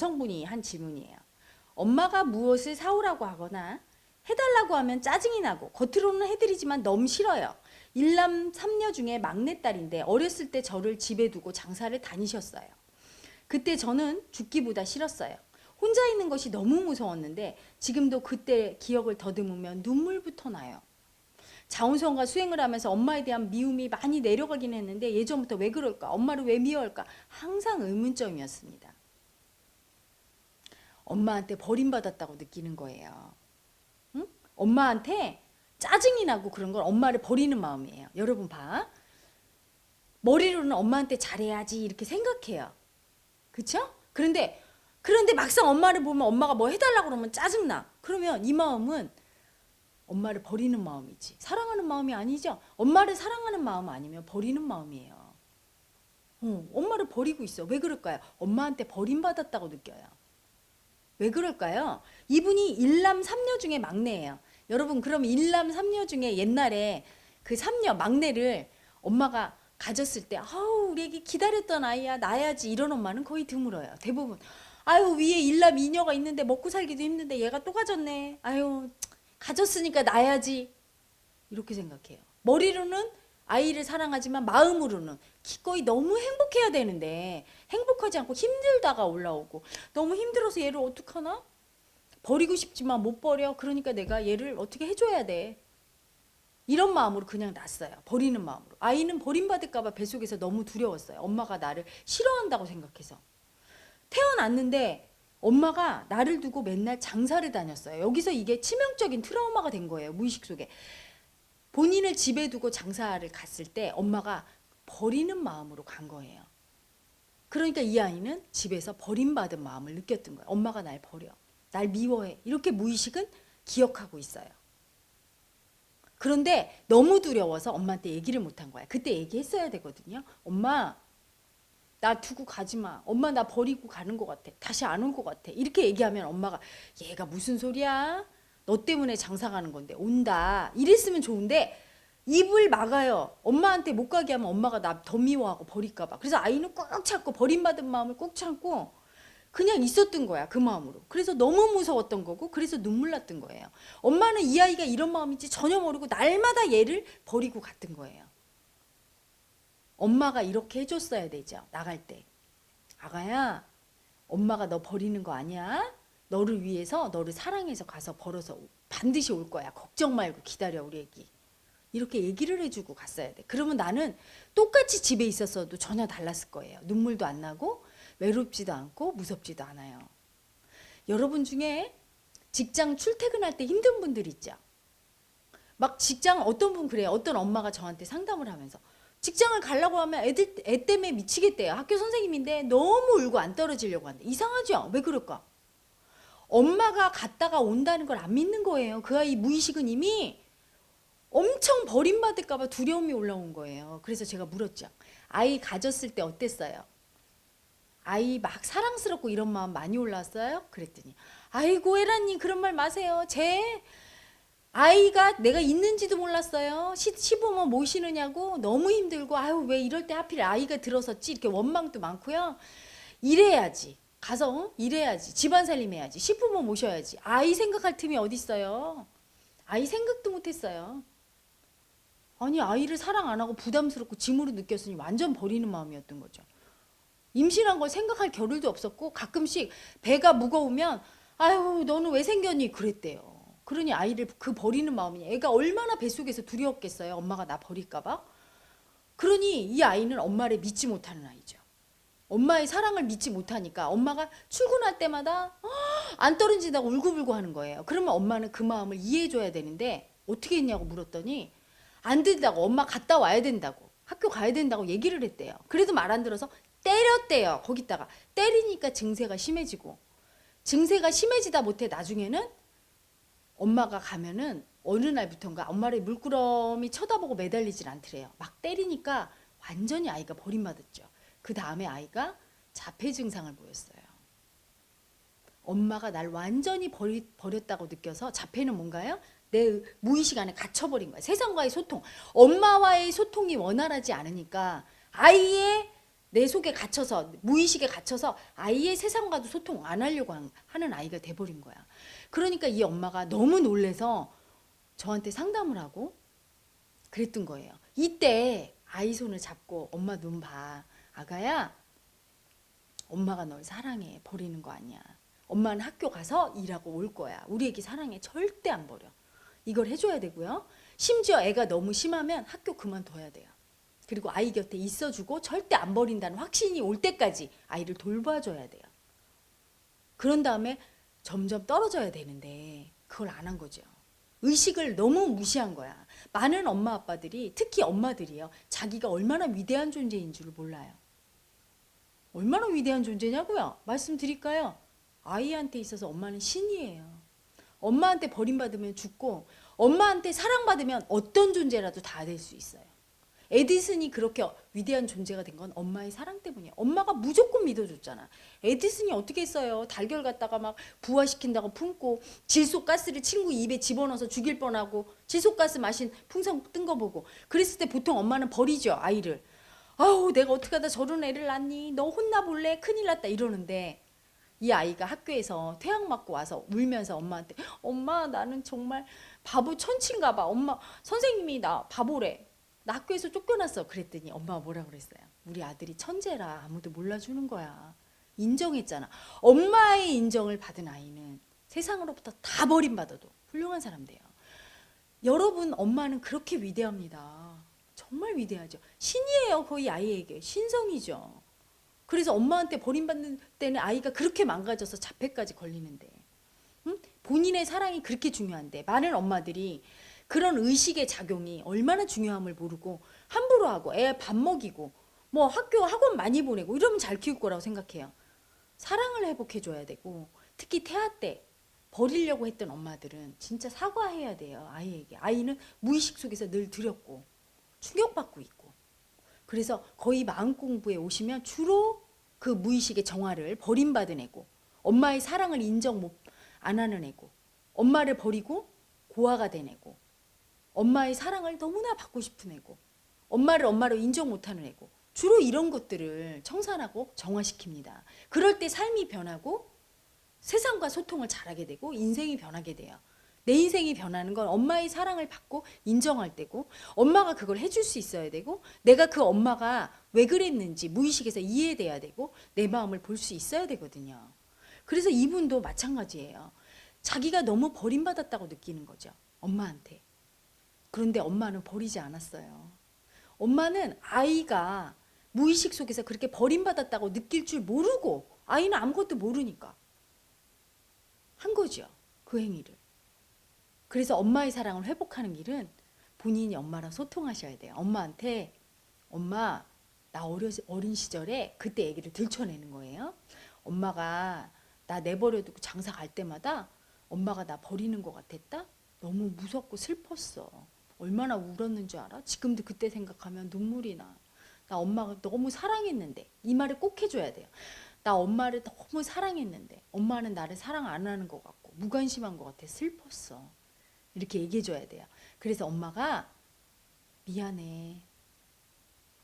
여성분이 한 질문이에요. 엄마가 무엇을 사오라고 하거나 해달라고 하면 짜증이 나고 겉으로는 해드리지만 너무 싫어요. 일남 삼녀 중에 막내딸인데 어렸을 때 저를 집에 두고 장사를 다니셨어요. 그때 저는 죽기보다 싫었어요. 혼자 있는 것이 너무 무서웠는데 지금도 그때 기억을 더듬으면 눈물부터 나요. 자원성과 수행을 하면서 엄마에 대한 미움이 많이 내려가긴 했는데 예전부터 왜 그럴까? 엄마를 왜 미워할까? 항상 의문점이었습니다. 엄마한테 버림받았다고 느끼는 거예요. 응? 엄마한테 짜증이 나고 그런 건 엄마를 버리는 마음이에요. 여러분 봐. 머리로는 엄마한테 잘해야지 이렇게 생각해요. 그쵸? 그런데 그런데 막상 엄마를 보면 엄마가 뭐 해달라고 그러면 짜증나. 그러면 이 마음은 엄마를 버리는 마음이지. 사랑하는 마음이 아니죠. 엄마를 사랑하는 마음 아니면 버리는 마음이에요. 어, 엄마를 버리고 있어. 왜 그럴까요? 엄마한테 버림받았다고 느껴요. 왜 그럴까요? 이분이 일남 삼녀 중에 막내예요. 여러분 그럼 일남 삼녀 중에 옛날에 그 삼녀 막내를 엄마가 가졌을 때 아우 우리 애기 기다렸던 아이야 낳아야지 이런 엄마는 거의 드물어요. 대부분 아유 위에 일남 이녀가 있는데 먹고 살기도 힘든데 얘가 또 가졌네. 아유 가졌으니까 낳아야지 이렇게 생각해요. 머리로는 아이를 사랑하지만 마음으로는 기꺼이 너무 행복해야 되는데 행복하지 않고 힘들다가 올라오고 너무 힘들어서 얘를 어떡하나? 버리고 싶지만 못 버려. 그러니까 내가 얘를 어떻게 해줘야 돼. 이런 마음으로 그냥 났어요. 버리는 마음으로. 아이는 버림받을까봐 뱃속에서 너무 두려웠어요. 엄마가 나를 싫어한다고 생각해서. 태어났는데 엄마가 나를 두고 맨날 장사를 다녔어요. 여기서 이게 치명적인 트라우마가 된 거예요. 무의식 속에. 본인을 집에 두고 장사를 갔을 때 엄마가 버리는 마음으로 간 거예요. 그러니까 이 아이는 집에서 버림받은 마음을 느꼈던 거예요. 엄마가 날 버려. 날 미워해. 이렇게 무의식은 기억하고 있어요. 그런데 너무 두려워서 엄마한테 얘기를 못 한 거야. 그때 얘기했어야 되거든요. 엄마, 나 두고 가지 마. 엄마 나 버리고 가는 것 같아. 다시 안올것 같아. 이렇게 얘기하면 엄마가 얘가 무슨 소리야? 너 때문에 장사 가는 건데 온다. 이랬으면 좋은데 입을 막아요. 엄마한테 못 가게 하면 엄마가 나 더 미워하고 버릴까 봐. 그래서 아이는 꽉 참고 버림받은 마음을 꼭 참고 그냥 있었던 거야. 그 마음으로. 그래서 너무 무서웠던 거고 그래서 눈물 났던 거예요. 엄마는 이 아이가 이런 마음인지 전혀 모르고 날마다 얘를 버리고 갔던 거예요. 엄마가 이렇게 해줬어야 되죠. 나갈 때. 아가야, 엄마가 너 버리는 거 아니야? 너를 위해서 너를 사랑해서 가서 벌어서 반드시 올 거야. 걱정 말고 기다려 우리 애기. 이렇게 얘기를 해주고 갔어야 돼. 그러면 나는 똑같이 집에 있었어도 전혀 달랐을 거예요. 눈물도 안 나고 외롭지도 않고 무섭지도 않아요. 여러분 중에 직장 출퇴근할 때 힘든 분들 있죠. 막 직장 어떤 분 그래요. 어떤 엄마가 저한테 상담을 하면서 직장을 가려고 하면 애들 애 때문에 미치겠대요. 학교 선생님인데 너무 울고 안 떨어지려고 한대. 이상하죠? 왜 그럴까? 엄마가 갔다가 온다는 걸 안 믿는 거예요. 그 아이 무의식은 이미 엄청 버림받을까봐 두려움이 올라온 거예요. 그래서 제가 물었죠. 아이 가졌을 때 어땠어요? 아이 막 사랑스럽고 이런 마음 많이 올랐어요? 그랬더니 아이고 에라님 그런 말 마세요. 제 아이가 내가 있는지도 몰랐어요. 시, 시부모 모시느냐고 너무 힘들고 아유 왜 이럴 때 하필 아이가 들어섰지 이렇게 원망도 많고요. 이래야지. 가서 어? 일해야지. 집안 살림해야지. 시부모 모셔야지. 아이 생각할 틈이 어디 있어요? 아이 생각도 못 했어요. 아니 아이를 사랑 안 하고 부담스럽고 짐으로 느꼈으니 완전 버리는 마음이었던 거죠. 임신한 걸 생각할 겨를도 없었고 가끔씩 배가 무거우면 아유 너는 왜 생겼니 그랬대요. 그러니 아이를 그 버리는 마음이 애가 얼마나 뱃속에서 두려웠겠어요. 엄마가 나 버릴까 봐. 그러니 이 아이는 엄마를 믿지 못하는 아이죠. 엄마의 사랑을 믿지 못하니까 엄마가 출근할 때마다 어, 안 떨어진다고 울고불고 하는 거예요. 그러면 엄마는 그 마음을 이해해줘야 되는데 어떻게 했냐고 물었더니 안 된다고 엄마 갔다 와야 된다고 학교 가야 된다고 얘기를 했대요. 그래도 말 안 들어서 때렸대요. 거기다가 때리니까 증세가 심해지고 증세가 심해지다 못해 나중에는 엄마가 가면은 어느 날부턴가 엄마를 물끄러미 쳐다보고 매달리질 않더래요. 막 때리니까 완전히 아이가 버림받았죠. 그 다음에 아이가 자폐 증상을 보였어요. 엄마가 날 완전히 버리, 버렸다고 느껴서 자폐는 뭔가요? 내 무의식 안에 갇혀버린 거야. 세상과의 소통. 엄마와의 소통이 원활하지 않으니까 아이의 내 속에 갇혀서 무의식에 갇혀서 아이의 세상과도 소통 안 하려고 한- 하는 아이가 돼버린 거야. 그러니까 이 엄마가 너무 놀래서 저한테 상담을 하고 그랬던 거예요. 이때 아이 손을 잡고 엄마 눈 봐. 아가야, 엄마가 널 사랑해. 버리는 거 아니야. 엄마는 학교 가서 일하고 올 거야. 우리 애기 사랑해. 절대 안 버려. 이걸 해줘야 되고요. 심지어 애가 너무 심하면 학교 그만둬야 돼요. 그리고 아이 곁에 있어주고 절대 안 버린다는 확신이 올 때까지 아이를 돌봐줘야 돼요. 그런 다음에 점점 떨어져야 되는데 그걸 안 한 거죠. 의식을 너무 무시한 거야. 많은 엄마 아빠들이 특히 엄마들이요. 자기가 얼마나 위대한 존재인 줄을 몰라요. 얼마나 위대한 존재냐고요? 말씀드릴까요? 아이한테 있어서 엄마는 신이에요. 엄마한테 버림받으면 죽고 엄마한테 사랑받으면 어떤 존재라도 다 될 수 있어요. 에디슨이 그렇게 위대한 존재가 된 건 엄마의 사랑 때문이에요. 엄마가 무조건 믿어줬잖아. 에디슨이 어떻게 했어요? 달걀 갖다가 막 부화시킨다고 품고 질소가스를 친구 입에 집어넣어서 죽일 뻔하고 질소가스 마신 풍선 뜬 거 보고 그랬을 때 보통 엄마는 버리죠 아이를. 아우 내가 어떻게 하다 저런 애를 낳니? 너 혼나 볼래? 큰일 났다 이러는데 이 아이가 학교에서 퇴학 맞고 와서 울면서 엄마한테 엄마 나는 정말 바보 천치인가 봐. 엄마 선생님이 나 바보래. 나 학교에서 쫓겨났어. 그랬더니 엄마가 뭐라 그랬어요? 우리 아들이 천재라 아무도 몰라주는 거야. 인정했잖아. 엄마의 인정을 받은 아이는 세상으로부터 다 버림받아도 훌륭한 사람 돼요. 여러분 엄마는 그렇게 위대합니다. 정말 위대하죠. 신이에요 거의 아이에게 신성이죠. 그래서 엄마한테 버림받는 때는 아이가 그렇게 망가져서 자폐까지 걸리는데 응? 본인의 사랑이 그렇게 중요한데 많은 엄마들이 그런 의식의 작용이 얼마나 중요함을 모르고 함부로 하고 애 밥 먹이고 뭐 학교 학원 많이 보내고 이러면 잘 키울 거라고 생각해요. 사랑을 회복해 줘야 되고 특히 태아 때 버리려고 했던 엄마들은 진짜 사과해야 돼요 아이에게 아이는 무의식 속에서 늘 들였고 충격받고 있고 그래서 거의 마음 공부에 오시면 주로 그 무의식의 정화를 버림받은 애고 엄마의 사랑을 인정 못 안 하는 애고 엄마를 버리고 고아가 된 애고 엄마의 사랑을 너무나 받고 싶은 애고 엄마를 엄마로 인정 못하는 애고 주로 이런 것들을 청산하고 정화시킵니다. 그럴 때 삶이 변하고 세상과 소통을 잘하게 되고 인생이 변하게 돼요. 내 인생이 변하는 건 엄마의 사랑을 받고 인정할 때고 엄마가 그걸 해줄 수 있어야 되고 내가 그 엄마가 왜 그랬는지 무의식에서 이해돼야 되고 내 마음을 볼 수 있어야 되거든요. 그래서 이분도 마찬가지예요. 자기가 너무 버림받았다고 느끼는 거죠. 엄마한테. 그런데 엄마는 버리지 않았어요. 엄마는 아이가 무의식 속에서 그렇게 버림받았다고 느낄 줄 모르고 아이는 아무것도 모르니까 한 거죠. 그 행위를. 그래서 엄마의 사랑을 회복하는 길은 본인이 엄마랑 소통하셔야 돼요. 엄마한테 엄마 나 어려 어린 시절에 그때 얘기를 들춰내는 거예요. 엄마가 나 내버려 두고 장사 갈 때마다 엄마가 나 버리는 것 같았다. 너무 무섭고 슬펐어. 얼마나 울었는 줄 알아? 지금도 그때 생각하면 눈물이 나. 나 엄마가 너무 사랑했는데 이 말을 꼭 해줘야 돼요. 나 엄마를 너무 사랑했는데 엄마는 나를 사랑 안 하는 것 같고 무관심한 것 같아 슬펐어. 이렇게 얘기해줘야 돼요. 그래서 엄마가 미안해.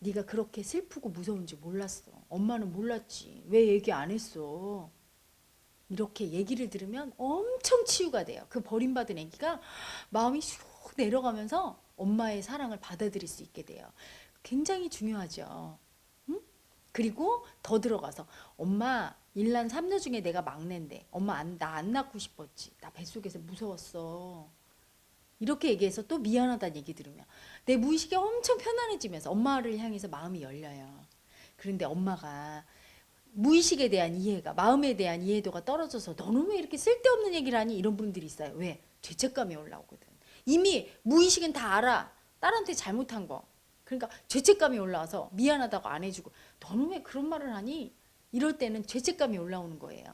네가 그렇게 슬프고 무서운지 몰랐어. 엄마는 몰랐지. 왜 얘기 안 했어? 이렇게 얘기를 들으면 엄청 치유가 돼요. 그 버림받은 아기가 마음이 쑥 내려가면서 엄마의 사랑을 받아들일 수 있게 돼요. 굉장히 중요하죠. 응? 그리고 더 들어가서 엄마 일난 삼녀 중에 내가 막내인데 엄마 나 안 낳고 싶었지. 나 뱃속에서 무서웠어. 이렇게 얘기해서 또 미안하다는 얘기 들으면 내 무의식이 엄청 편안해지면서 엄마를 향해서 마음이 열려요. 그런데 엄마가 무의식에 대한 이해가 마음에 대한 이해도가 떨어져서 너는 왜 이렇게 쓸데없는 얘기를 하니 이런 분들이 있어요. 왜? 죄책감이 올라오거든. 이미 무의식은 다 알아. 딸한테 잘못한 거. 그러니까 죄책감이 올라와서 미안하다고 안 해주고 너는 왜 그런 말을 하니? 이럴 때는 죄책감이 올라오는 거예요.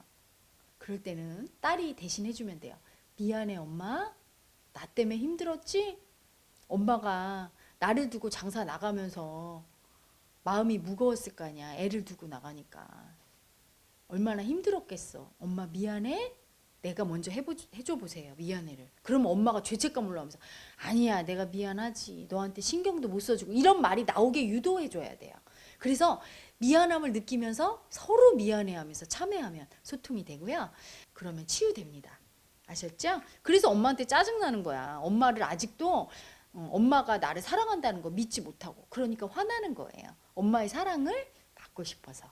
그럴 때는 딸이 대신 해주면 돼요. 미안해 엄마. 나 때문에 힘들었지? 엄마가 나를 두고 장사 나가면서 마음이 무거웠을 거 아니야. 애를 두고 나가니까. 얼마나 힘들었겠어. 엄마 미안해? 내가 먼저 해보, 해줘 보세요. 미안해를. 그러면 엄마가 죄책감 올라오면서 아니야 내가 미안하지. 너한테 신경도 못 써주고 이런 말이 나오게 유도해 줘야 돼요. 그래서 미안함을 느끼면서 서로 미안해하면서 참회하면 소통이 되고요. 그러면 치유됩니다. 아셨죠? 그래서 엄마한테 짜증 나는 거야. 엄마를 아직도 어, 엄마가 나를 사랑한다는 거 믿지 못하고 그러니까 화나는 거예요. 엄마의 사랑을 받고 싶어서.